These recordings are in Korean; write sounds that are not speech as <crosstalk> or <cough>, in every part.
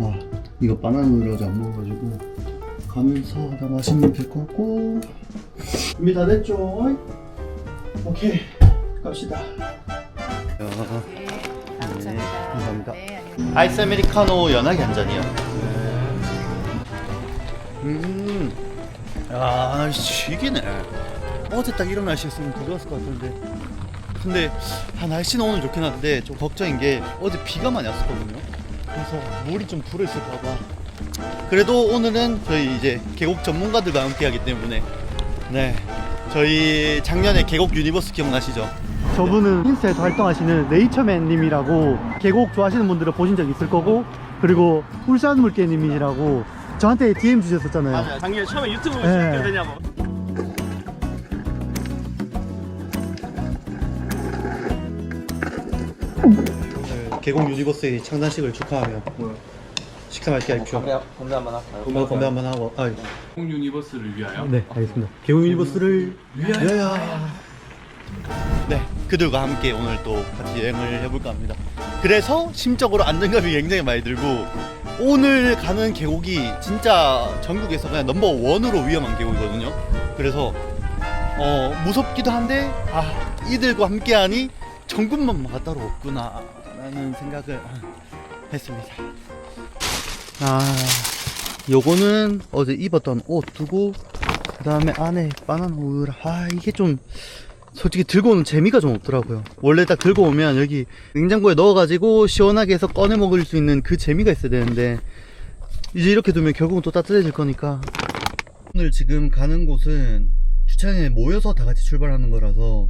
아 이거 바나나를 아직 안 먹어가지고 가면서 하나 마시면 될 것 같고 준비 다 됐죠? 오케이 갑시다 네, 감사합니다. 감사합니다. 네, 아니요. 아이스 아메리카노 연하게 한 잔이요. 음, 야, 날씨 죽이네. 어제 딱 이런 날씨였으면 더 좋았을 것 같은데. 근데 아, 날씨는 오늘 좋긴 한데 좀 걱정인 게 어제 비가 많이 왔었거든요. 그래서 물이 좀 불어있을까봐. 그래도 오늘은 저희 이제 계곡 전문가들과 함께하기 때문에 네 저희 작년에 계곡 유니버스 기억나시죠? 저분은 인스타에서 활동하시는 네이처맨님이라고 계곡 좋아하시는 분들은 보신 적 있을 거고 그리고 울산 물개님이라고 저한테 DM 주셨었잖아요. 작년에 처음에 유튜브 네. 시작하게 되냐고. 계곡 유니버스의 창단식을 축하하며 식사 맛있게 하십시오. 건배, 건배 한번 할까요? 건배, 건배 한번 하고. 아, 공 유니버스를 위하여 네, 알겠습니다. 계곡 유니버스를 위하여. 네, 그들과 함께 오늘 또 같이 여행을 해볼까 합니다. 그래서 심적으로 안정감이 굉장히 많이 들고 오늘 가는 계곡이 진짜 전국에서 그냥 넘버 원으로 위험한 계곡이거든요. 그래서 어 무섭기도 한데 아 이들과 함께하니 정군만마가 따로 없구나 라는 생각을 했습니다. 아 요거는 어제 입었던 옷 두고 그 다음에 안에 바나나 우유를 아 이게 좀 솔직히 들고 오는 재미가 좀 없더라고요 원래 딱 들고 오면 여기 냉장고에 넣어가지고 시원하게 해서 꺼내 먹을 수 있는 그 재미가 있어야 되는데 이제 이렇게 두면 결국은 또 따뜻해질 거니까 오늘 지금 가는 곳은 주차장에 모여서 다 같이 출발하는 거라서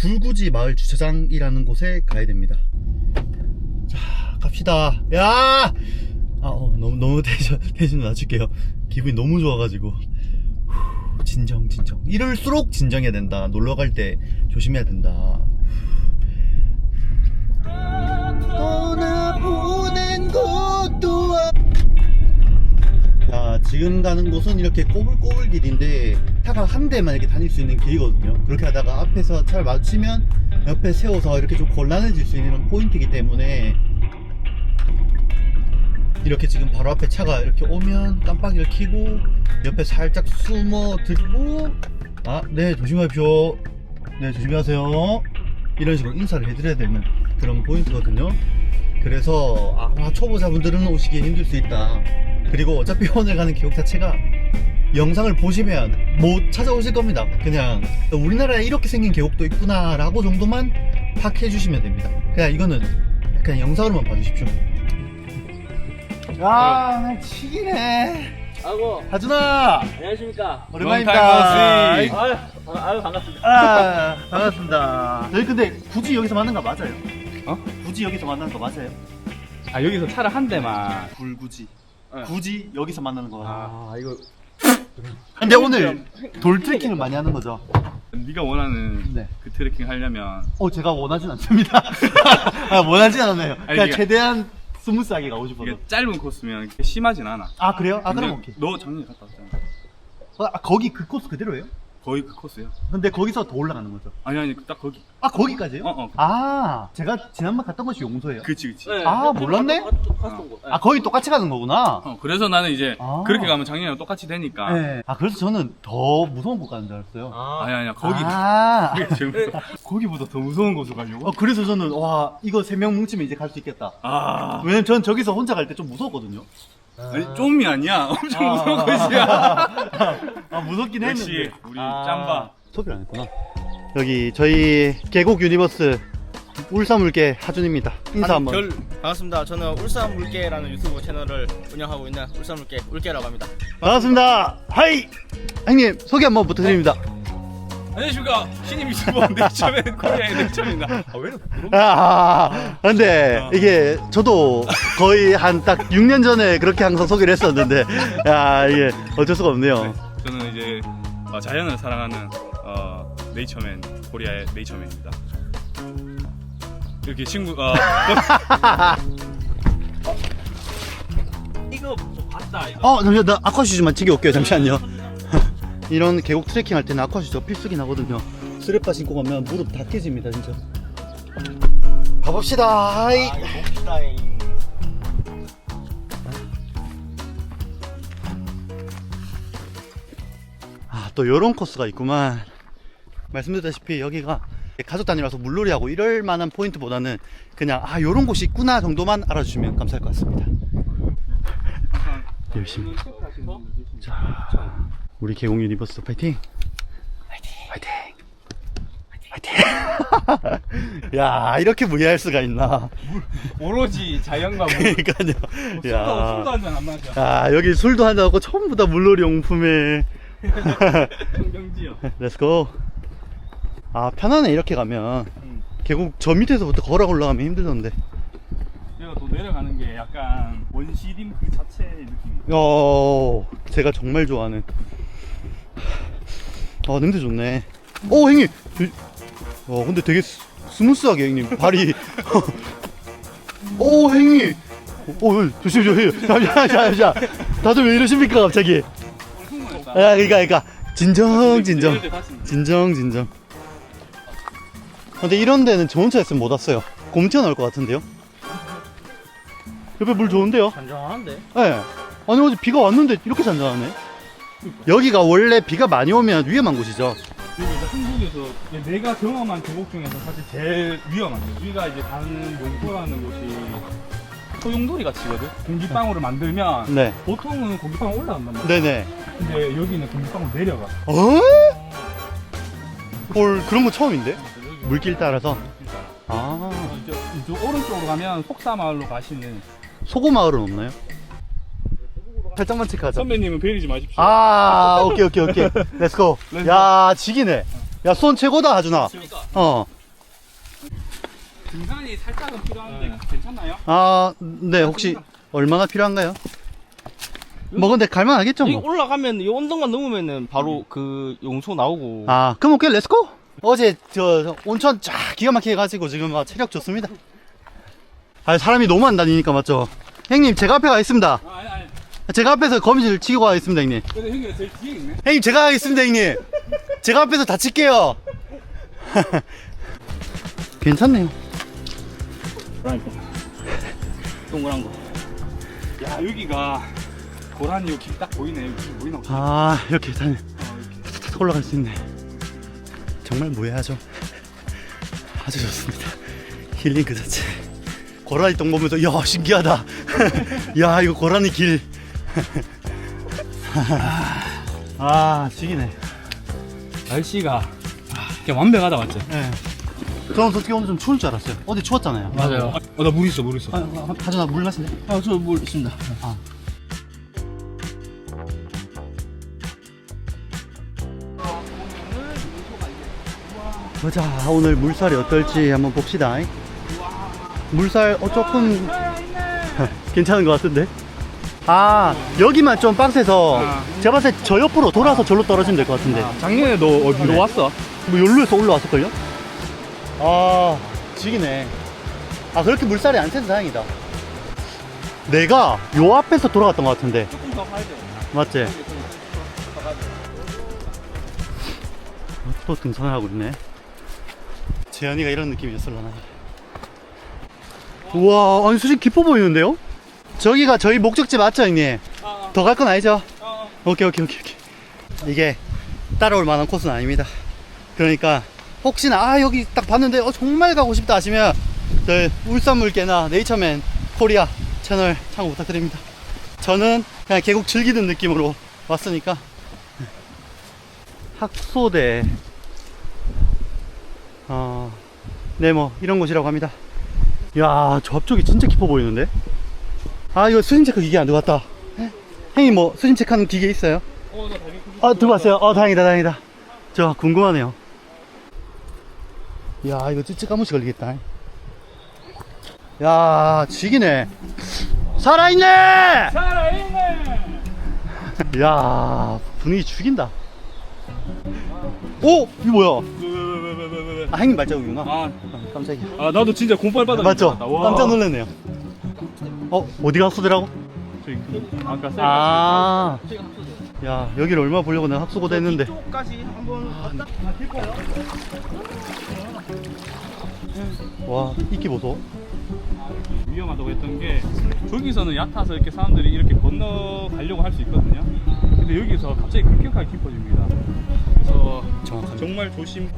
굴구지 마을 주차장이라는 곳에 가야 됩니다 자 갑시다 야 아, 어, 너무, 너무 <laughs> 텐션, 텐션 낮출게요. 기분이 너무 좋아가지고. 후, 진정, 진정. 이럴수록 진정해야 된다. 놀러 갈 때 조심해야 된다. 자, 지금 가는 곳은 이렇게 꼬불꼬불 길인데 차가 한 대만 이렇게 다닐 수 있는 길이거든요. 그렇게 하다가 앞에서 차를 마주치면 옆에 세워서 이렇게 좀 곤란해질 수 있는 포인트이기 때문에 이렇게 지금 바로 앞에 차가 이렇게 오면 깜빡이를 켜고 옆에 살짝 숨어 들고 아 네 조심하십시오. 네 조심하세요. 이런 식으로 인사를 해드려야 되는 그런 포인트거든요. 그래서 아마 초보자분들은 오시기 힘들 수 있다 그리고 어차피 오늘 가는 기록 자체가 영상을 보시면 못 찾아오실 겁니다 그냥 우리나라에 이렇게 생긴 계곡도 있구나 라고 정도만 파악해 주시면 됩니다 그냥 이거는 그냥 영상으로만 봐주십시오 야, 나 치기네. 아이고, 하준아, 안녕하십니까. 오랜만입니다. Long time 아유, 반- 아유 반갑습니다. 아, 반갑습니다. 저희 근데 굳이 여기서 만난 거 맞아요? 어? 굳이 여기서 만나는 거 맞아요? 아 여기서 차를 한 대만 불구지. 네. 굳이 여기서 만나는 거. 아 이거 근데 오늘 돌 트레킹을 많이 하는 거죠? 네가 원하는 네. 그 트레킹 하려면 어, 제가 원하진 않습니다. <laughs> 아, 원하진 않아요. 그냥 이게- 최대한 스무스하게 가고 싶어서. 이게 짧은 코스면 심하진 않아 아, 그래요? 아, 그럼 근데 오케이. 너 작년에 갔다 왔잖아 어, 아, 거기 그 코스 그대로예요? 거의 그 코스야 근데 거기서 더 올라가는 거죠? 아니 아니 딱 거기 아, 거기까지요? 어, 어. 아, 제가 지난번 갔던 곳이 용서예요? 그치 그치 네, 아, 몰랐네? 갔던 거. 아, 거기 똑같이 가는 거구나. 어, 그래서 나는 이제 아. 그렇게 가면 작년이랑 똑같이 되니까 네. 아, 그래서 저는 더 무서운 곳 가는 줄 알았어요. 아, 아니 아니야 거기 아. <laughs> 그게 제일 무서워. <laughs> 거기보다 더 무서운 곳을 가려고? 어, 그래서 저는, 와, 이거 세 명 뭉치면 이제 갈 수 있겠다. 아 왜냐면 전 저기서 혼자 갈 때 좀 무서웠거든요. 아니 좀이 아니야 <laughs> 엄청 무서운 곳이야 아, 무섭긴 역시 했는데. 우리 아. 짬바 소비를 안 했구나. 여기 저희 계곡 유니버스 울산물개 하준입니다. 인사 한번. 별 반갑습니다. 저는 울산 물개라는 유튜브 채널을 운영하고 있는 울산 물개 울개라고 합니다. 반갑습니다. 하이! 형님, 소개 한번 부탁드립니다. 안녕하십니까 신임 유튜버 네이처맨 코리아의 네이처맨입니다 아왜 아, 근데 이게 저도 거의 한 딱 6년 전에 그렇게 항상 소개를 했었는데, 야, 이게 어쩔 수가 없네요. 저는 이제 어, 자연을 사랑하는 어, 네이처맨 코리아의 네이처맨입니다. 이렇게 친구 어, 이거 좀 봤다, 이거. 어, 잠시만, 나 아쿠아슈즈만 챙겨 올게요. 잠시만요. 이런 계곡 트레킹 할 때는 아쿠아슈즈가 필수긴 하거든요. 스레빠 신고 가면 무릎 다 깨집니다, 진짜. 가봅시다. 하이. 아, 또 요런 코스가 있구만. 말씀드렸다시피 여기가 가족 단위라서 물놀이하고 이럴 만한 포인트보다는 그냥 아, 요런 곳이 있구나 정도만 알아주시면 감사할 것 같습니다. 열심히. 자, 우리 개공 유니버스 파이팅! 파이팅! 파이팅! 야, 이렇게 무리할 수가 있나. 오로지 자연과 물. 그러니까요. 술도 야. 한잔 안 마셔. 아, 여기 술도 한잔 하고 전부 다 물놀이 용품에. <laughs> 렛츠고. 아, 편하네, 이렇게 가면. 계곡 저 밑에서부터 걸어 올라가면 힘들던데. 제가 또 내려가는 게 약간 원시림 그 자체의 느낌이. 어, 제가 정말 좋아하는. 아, 냄새 좋네. 오, 형님! 어, 근데 되게 스, 스무스하게, 형님. 발이. 오, <laughs> 형님! 오, 어, 조심, 조심. 잠시만. 다들 왜 이러십니까, 갑자기? 아, 그니까, 그니까. 진정, 진정. 진정, 진정. 근데 이런 데는 저 혼자 있으면 못 왔어요. 곰 튀어 나올 것 같은데요? 옆에 물 좋은데요? 잔잔한데? 예. 아니 어제 비가 왔는데 이렇게 잔잔하네. 여기가 원래 비가 많이 오면 위험한 곳이죠. 그리고 이제 한국에서 이제 내가 경험한 계곡 중에서 사실 제일 위험한 게 우리가 이제 가는 용포라는 곳이 소용돌이 같이거든. 공기방울을 만들면 네. 보통은 공기방울 올라간단 말이야. 네네. 근데 여기는 공기방울 내려가. 어? 헐 그런 거 처음인데? 물길 따라서. 아. 어, 이제 이쪽 오른쪽으로 가면 속사마을로 가시는 소고 마을은 없나요? 살짝만 체크하자. 선배님은 베리지 마십시오. 아 오케이 오케이 오케이. 렛츠고. 야 지기네. 야 손 최고다 하준아. 어. 등산이 살짝은 필요한데 괜찮나요? 아 네 혹시 얼마나 필요한가요? 뭐 근데 갈만 하겠죠 여기 뭐. 올라가면 이 언덕만 넘으면은 바로 그 용소 나오고 아, 그럼 오케이, 렛츠고! 어제 저 온천 쫙 기가 막히게 가지고 지금 막 체력 좋습니다. 아, 사람이 너무 안 다니니까 맞죠? 형님, 제가 앞에 가겠습니다. 아, 아니 아니. 제가 앞에서 거미줄 치고 가겠습니다, 형님. 근데 형이 제일 뒤에 있네. 형님, 제가 가겠습니다, 형님. 제가 앞에서 다칠게요. <laughs> 괜찮네요. 동그란 거. 야 여기가 고라니 여기 딱 보이네. 여기 보이나. 아, 이렇게 다니, 어, 이렇게. 탁탁 올라갈 수 있네. 정말 무해하죠. 아주 좋습니다. 힐링 그 자체. 고라니 똥 보면서, 야, 신기하다. <laughs> 야, 이거 고라니 길. 아, 죽이네. 날씨가 그냥 완벽하다 맞죠? 예. 저는 솔직히 오늘 좀 추울 줄 알았어요. 어제 추웠잖아요. 맞아요. 어, 나 물 있어 물 있어. 아, 아, 물 마실래? 아, 저 물 있습니다. 보자, 오늘 물살이 어떨지 한번 봅시다. 물살, 어, 조금, <laughs> 괜찮은 것 같은데? 아, 여기만 좀 빡세서, 아. 제가 봤을 때 저 옆으로 돌아서 절로 떨어지면 될 것 같은데. 작년에도 어디로 네. 왔어? 뭐, 여기로에서 올라왔을걸요? 아, 지기네. 아, 그렇게 물살이 안 세서 다행이다. 내가 요 앞에서 돌아갔던 것 같은데. 조금 더 가야 돼. 맞지? 또 등산을 하고 있네. 재현이가 이런 느낌이었을라나. 우와, 아니 수심 깊어 보이는데요? 저기가 저희 목적지 맞죠, 형님? 어, 더 갈 건 아니죠? 어. 오케이, 오케이, 오케이, 오케이. 이게 따라올 만한 코스는 아닙니다. 그러니까 혹시나 아 여기 딱 봤는데 어 정말 가고 싶다 하시면 저희 울산물개나 네이처맨 코리아 채널 참고 부탁드립니다. 저는 그냥 계곡 즐기는 느낌으로 왔으니까 학소대 어, 네뭐 이런 곳이라고 합니다. 야, 저 앞쪽이 진짜 깊어 보이는데? 아, 이거 수심 체크 기계 안 들어갔다. 형님 뭐 수심 체크하는 기계 있어요? 어, 아, 들어왔어요. 어, 다행이다, 다행이다. 저 궁금하네요. 야, 이거 찌찌 까무시 걸리겠다. 야, 지기네. 살아있네! 살아있네. <laughs> 야, 분위기 죽인다. 오! 이거 뭐야? 아, 형님 발자국이구나. 아, 아, 깜짝이야. 아 나도 진짜 공빨 받아. 맞죠? 깜짝 놀랐네요. 어, 어디가 학소대라고? 저기 그 아까 셀 아, 야, 여기를 얼마 보려고 내가 학수고대 했는데. 쪽까지 한번 갔다. 와 이끼 보소 위험하다고 했던 게 저기서는 얕아서 이렇게 사람들이 이렇게 건너가려고 할 수 있거든요. 근데 여기서 갑자기 급격하게 깊어집니다. 그래서 정확합니다 정말 조심.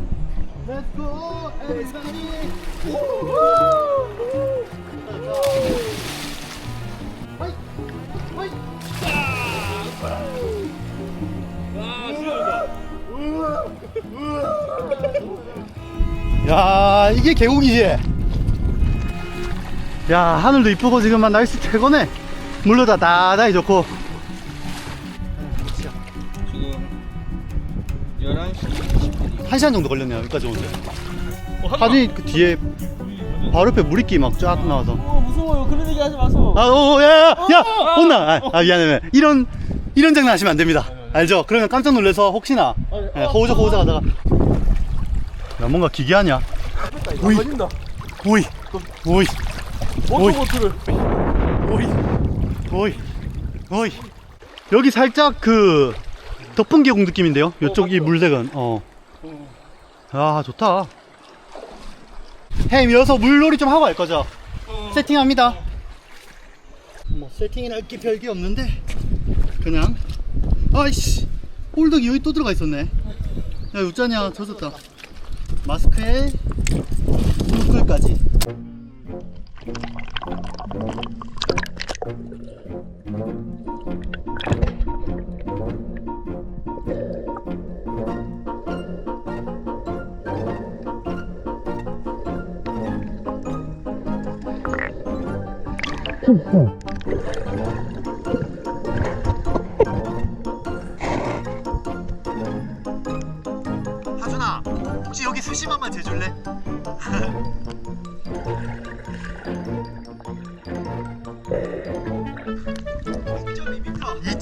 야 이게 계곡이지? 야 하늘도 이쁘고 지금 막 날씨 최고네. 물도 다 다다히 좋고. 지금 11시 한 시간 정도 걸렸네요 여기까지 오는데. 사진 그 뒤에 바로 옆에 물이끼 막 쫙 나와서. 어 무서워요. 그런 얘기 하지 마세요 아, 오, 야, 야, 야, 혼나. 아, 아, 미안해, 미안해. 이런, 이런 장난 하시면 안 됩니다. 알죠? 그러면 깜짝 놀라서 혹시나, 예, 호우적 호우적 하다가. 야, 뭔가 기괴하냐? 오이, 오이, 오이, 오이, 보트를 오이, 오이, 오이. 여기 살짝 그, 덕분 계곡 느낌인데요? 요쪽 이 물색은, 어. 아, 좋다. 햄, 이어서 물놀이 좀 하고 갈 거죠? 세팅합니다. 뭐 세팅이나 할게 별게 없는데 그냥 아이씨 홀덕이 여기 또 들어가 있었네. 야 어쩌냐 젖었다. 마스크에 물글까지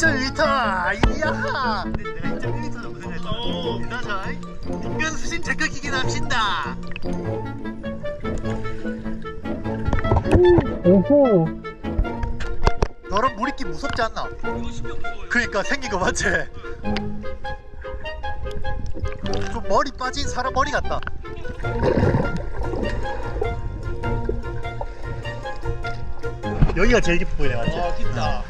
2.2m 이야 내가 2.2m 정도 생각했어 이나자 인간 수심 제격이긴 합시다 너런 물이끼 무섭지 않나? 그니까 생긴 거 맞지? 좀 머리 빠진 사람 머리 같다. 여기가 제일 깊어 보이네, 맞지? 아 깊다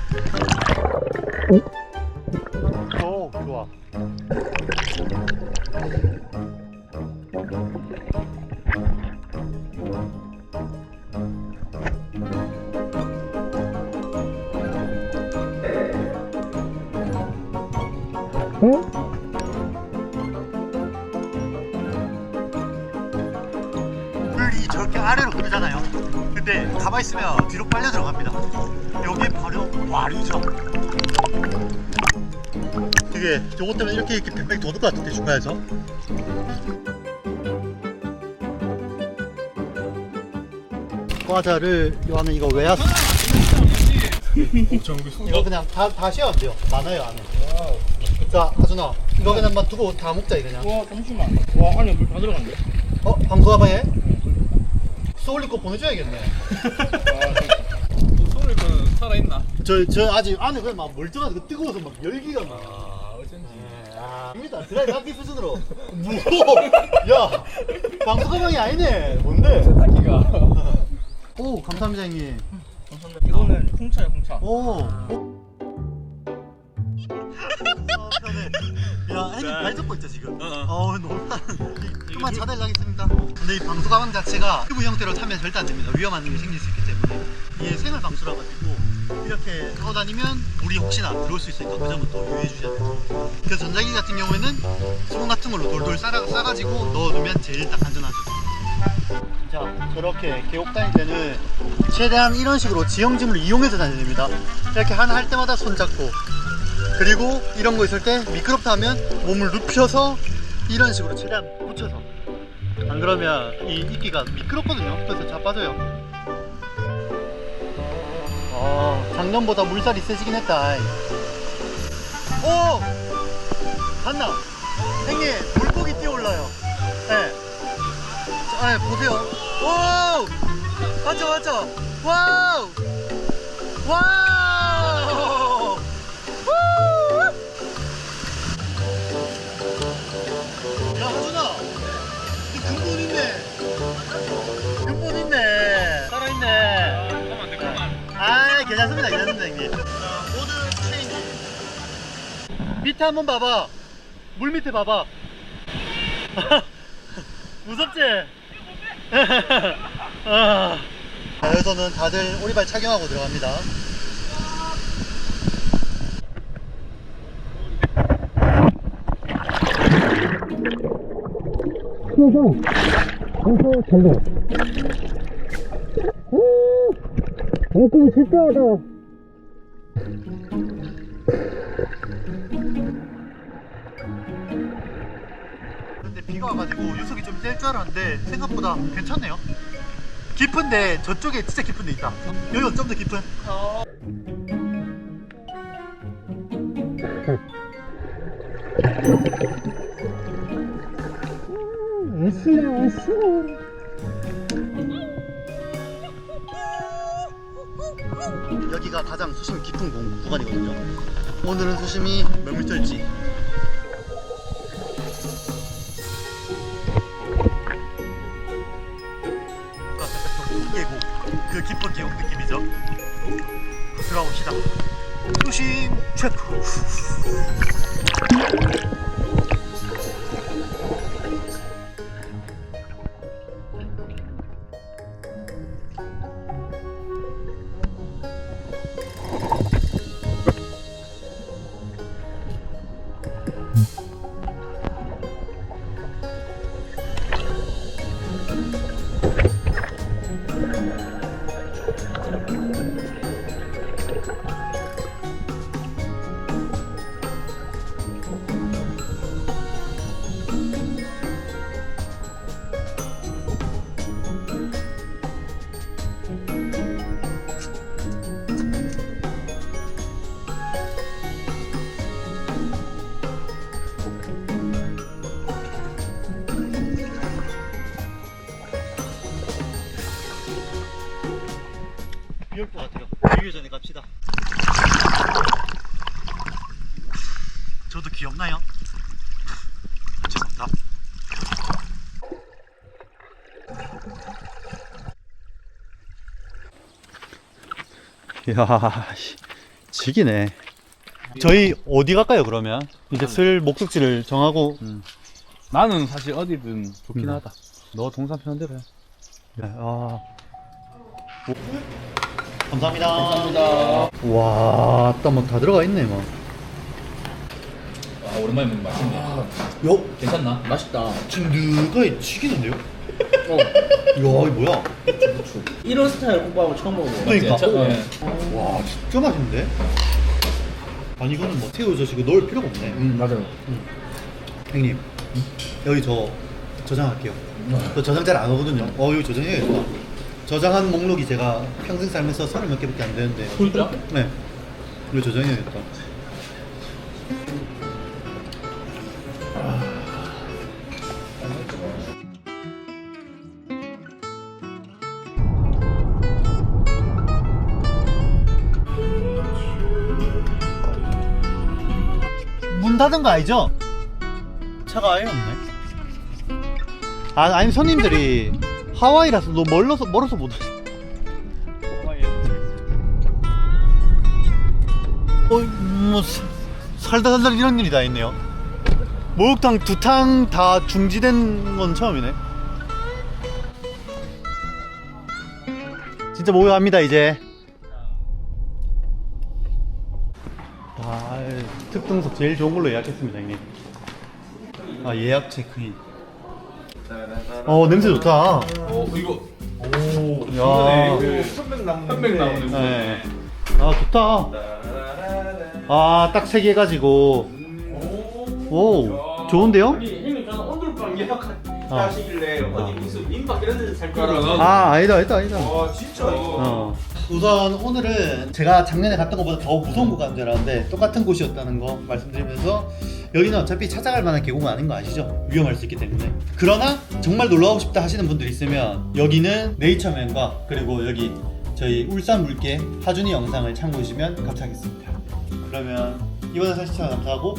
저것 때문에 이렇게 이렇게 뱅뱅 도는 것 같은데 중간에서. 과자를 요 안에 이거 외야수. 이거 그냥 다, 다 씌워도 돼요. 많아요, 안에. 자, 하준아. 이거 그냥 만 두고 다 먹자, 이거 그냥. 와 잠시만 와 안에 물 다 들어간대 어? 방송 가방에? 소울리 거 보내줘야겠네. 소리 그 살아있나? 저, 저 아직 안에 그냥 막 멀쩡하고 뜨거워서 막 열기가 막. 아 아, 입니다. 드라이브 하기 수준으로. 무거워. 야, 방송 가방이 아니네. 뭔데? 세탁기가 오, 감사합니다, 형님. 감사합니다 이거는 홍차야 홍차 오. 어? 야, 형님 발 잡고 있죠, 지금? 어, 너무. 좀만 차달라겠습니다. 근데 이 방수 가방 자체가 튜브 형태로 타면 절대 안 됩니다. 위험한 일이 생길 수 있기 때문에. 이게 생활 방수라 가지고 이렇게 타고 다니면 물이 혹시나 들어올 수 있으니까 그 점은 또 유의해 주셔야 돼요. 그 전자기기 같은 경우에는 수건 같은 걸로 돌돌 싸라, 싸가지고 넣어두면 제일 딱 안전하죠. 자, 저렇게 계곡 다닐 때는 최대한 이런 식으로 지형짐을 이용해서 다녀야 됩니다. 이렇게 하나 할 때마다 손 잡고 그리고 이런 거 있을 때 미끄럽다 하면 몸을 눕혀서 이런 식으로 최대한 붙여서 안 그러면 이 이끼가 미끄럽거든요. 그래서 자빠져요. 어, 작년보다 물살이 세지긴 했다. 오! 봤나? 형님, 물고기 뛰어올라요. 네. 자, 아, 보세요. 오! 맞죠, 맞죠? 와우! 와우! 괜찮습니다, 괜찮습니다, 형님. 모든 체인지. 밑에 한번 봐봐. 물 밑에 봐봐. <laughs> 무섭지? <laughs> 아. 자, 여기서는 다들 오리발 착용하고 들어갑니다. 근데 비가 와가지고 유속이 좀 셀 줄 알았는데 생각보다 괜찮네요. 깊은데 저쪽에 진짜 깊은 데 있다. 여기가 좀더 깊은. 여기가 가장 수심이 깊은 공- 구간이거든요. 오늘은 수심이 몇 미터일지 비올 것 같아요. 비기 전에 갑시다. 저도 귀엽나요? 죄송합니다. 이야, 씨, 지기네. 저희 어디 갈까요, 그러면? 이제 슬 목적지를 정하고. 나는 사실 어디든 좋긴 음. 하다. 너 동산 편한 대로 해. 네, 아. 감사합니다. 감사합니다. 와, 딱뭐다 들어가 있네, 뭐. 아 오랜만에 먹는 맛있네. 요, 괜찮나? 맛있다. 진드가 지기는데요? 어. 이야, 이거 뭐야? 이런 스타일 국밥을 처음 먹어. 그러니까. 저- 어. 네. 와, 진짜 맛있는데? 아니, 이거는 뭐 새우 젓이고 넣을 필요가 없네. 음 맞아요. 형님, 여기 저 저장할게요. 저 저장 잘 안 하거든요. 어, 여기 저장해야겠다. 저장한 목록이 제가 평생 살면서 서른 몇 개밖에 안 되는데. 진짜? 네. 이거 저장해야겠다. 문 닫은 거 아니죠? 차가 아예 없네. 아, 아니 손님들이 하와이라서 너무 멀어서 멀어서 못. 왔어. 어, 뭐 사- 살다 살다 이런 일이 다 있네요. 목욕탕 두 탕 다 중지된 건 처음이네. 진짜 목욕합니다 이제. 아, 특등석 제일 좋은 걸로 예약했습니다 형님. 아 예약 체크인. 어 냄새 좋다. 어, 이거. 오, 야. 현백 나무. 현백 나무. 네. 아 좋다. 아 딱 세 개 가지고. 오 좋은데요? 형님 저는 온돌방 어. 예약하시길래 어디 무슨 민박 이런 데서 살 거라고. 아 아니다 아니다 아니다. 아 진짜. 어. 우선 오늘은 제가 작년에 갔던 것보다 더 무서운 곳 가는 줄 알았는데 똑같은 곳이었다는 거 말씀드리면서 여기는 어차피 찾아갈 만한 계곡은 아닌 거 아시죠? 위험할 수 있기 때문에 그러나 정말 놀러 가고 싶다 하시는 분들 있으면 여기는 네이처맨과 그리고 여기 저희 울산 물개 하준이 영상을 참고해주시면 감사하겠습니다 그러면 이번 영상 시청 감사하고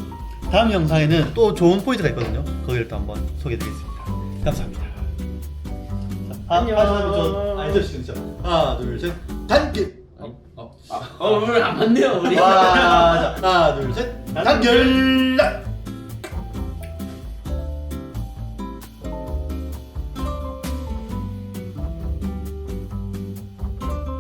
다음 영상에는 또 좋은 포인트가 있거든요 거기를 또 한번 소개해드리겠습니다 감사합니다 자, 하- 안녕. 둘 셋. 알죠 진짜 하나 둘셋 단계 어. 어 오늘 안 맞네요 우리. 와, 자, 하나, 둘, 셋. 단결.